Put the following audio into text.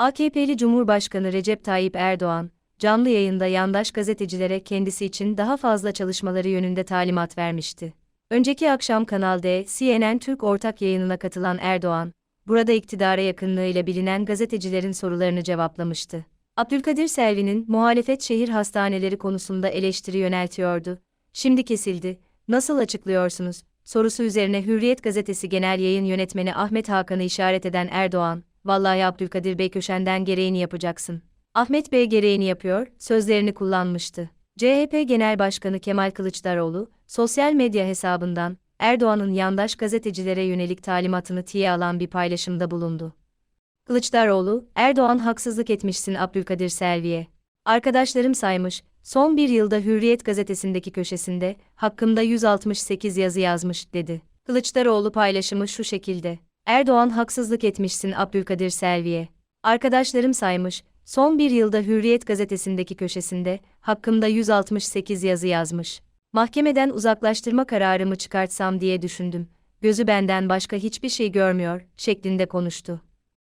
AKP'li Cumhurbaşkanı Recep Tayyip Erdoğan, canlı yayında yandaş gazetecilere kendisi için daha fazla çalışmaları yönünde talimat vermişti. Önceki akşam Kanal D, CNN Türk ortak yayınına katılan Erdoğan, burada iktidara yakınlığıyla bilinen gazetecilerin sorularını cevaplamıştı. Abdülkadir Selvi'nin muhalefet şehir hastaneleri konusunda eleştiri yöneltiyordu. Şimdi kesildi, nasıl açıklıyorsunuz? sorusu üzerine Hürriyet gazetesi genel yayın yönetmeni Ahmet Hakan'ı işaret eden Erdoğan, vallahi Abdülkadir Bey köşenden gereğini yapacaksın. Ahmet Bey gereğini yapıyor, sözlerini kullanmıştı. CHP Genel Başkanı Kemal Kılıçdaroğlu, sosyal medya hesabından, Erdoğan'ın yandaş gazetecilere yönelik talimatını tiye alan bir paylaşımda bulundu. Kılıçdaroğlu, Erdoğan haksızlık etmişsin Abdülkadir Selvi'ye. Arkadaşlarım saymış, son bir yılda Hürriyet gazetesindeki köşesinde, hakkımda 168 yazı yazmış, dedi. Kılıçdaroğlu paylaşımı şu şekilde. Erdoğan haksızlık etmişsin Abdülkadir Selvi'ye. Arkadaşlarım saymış, son bir yılda Hürriyet gazetesindeki köşesinde, hakkımda 168 yazı yazmış. Mahkemeden uzaklaştırma kararımı çıkartsam diye düşündüm. Gözü benden başka hiçbir şey görmüyor, şeklinde konuştu.